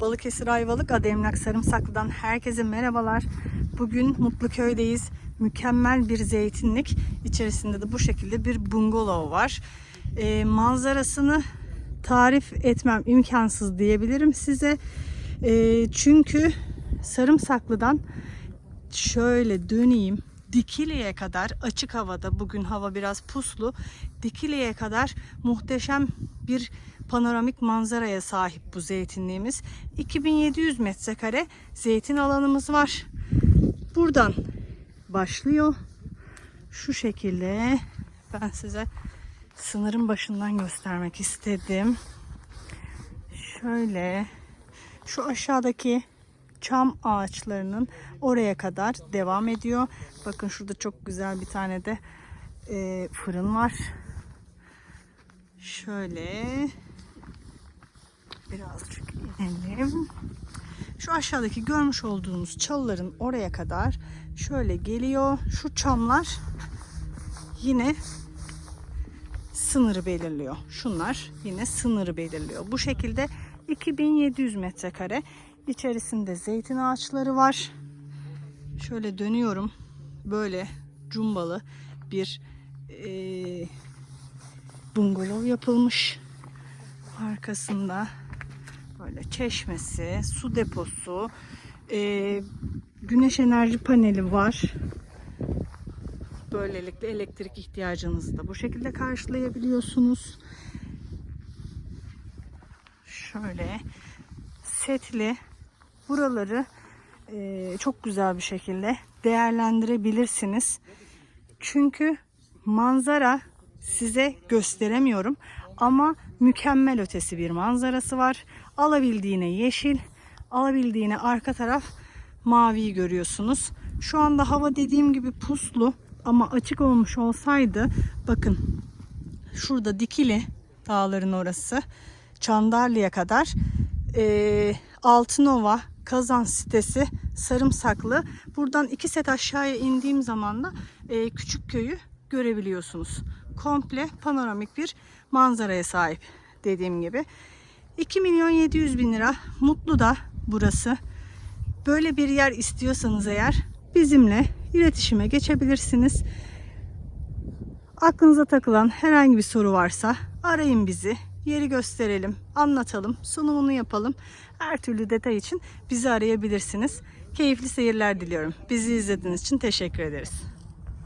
Balıkesir Ayvalık Ademlak Sarımsaklı'dan herkese merhabalar. Bugün Mutluköy'deyiz. Mükemmel bir zeytinlik. İçerisinde de bu şekilde bir bungalov var. Ee, manzarasını tarif etmem imkansız diyebilirim size. Ee, çünkü Sarımsaklı'dan şöyle döneyim. Dikili'ye kadar açık havada bugün hava biraz puslu. Dikili'ye kadar muhteşem bir panoramik manzaraya sahip bu zeytinliğimiz. 2700 metrekare zeytin alanımız var. Buradan başlıyor. Şu şekilde ben size sınırın başından göstermek istedim. Şöyle şu aşağıdaki çam ağaçlarının oraya kadar devam ediyor. Bakın şurada çok güzel bir tane de e, fırın var. Şöyle birazcık inelim. Şu aşağıdaki görmüş olduğunuz çalıların oraya kadar şöyle geliyor. Şu çamlar yine sınırı belirliyor. Şunlar yine sınırı belirliyor. Bu şekilde 2700 metrekare içerisinde zeytin ağaçları var. Şöyle dönüyorum. Böyle cumbalı bir e, bungalov yapılmış. Arkasında böyle çeşmesi, su deposu, e, güneş enerji paneli var. Böylelikle elektrik ihtiyacınızı da bu şekilde karşılayabiliyorsunuz. Şöyle setli buraları e, çok güzel bir şekilde değerlendirebilirsiniz. Çünkü manzara size gösteremiyorum ama mükemmel ötesi bir manzarası var. Alabildiğine yeşil, alabildiğine arka taraf maviyi görüyorsunuz. Şu anda hava dediğim gibi puslu ama açık olmuş olsaydı bakın şurada dikili dağların orası Çandarlı'ya kadar e, Altınova Kazan sitesi Sarımsaklı. Buradan iki set aşağıya indiğim zaman da e, küçük köyü görebiliyorsunuz. Komple panoramik bir manzaraya sahip dediğim gibi. 2 milyon 700 bin lira mutlu da burası. Böyle bir yer istiyorsanız eğer bizimle iletişime geçebilirsiniz. Aklınıza takılan herhangi bir soru varsa arayın bizi. Yeri gösterelim, anlatalım, sunumunu yapalım. Her türlü detay için bizi arayabilirsiniz. Keyifli seyirler diliyorum. Bizi izlediğiniz için teşekkür ederiz.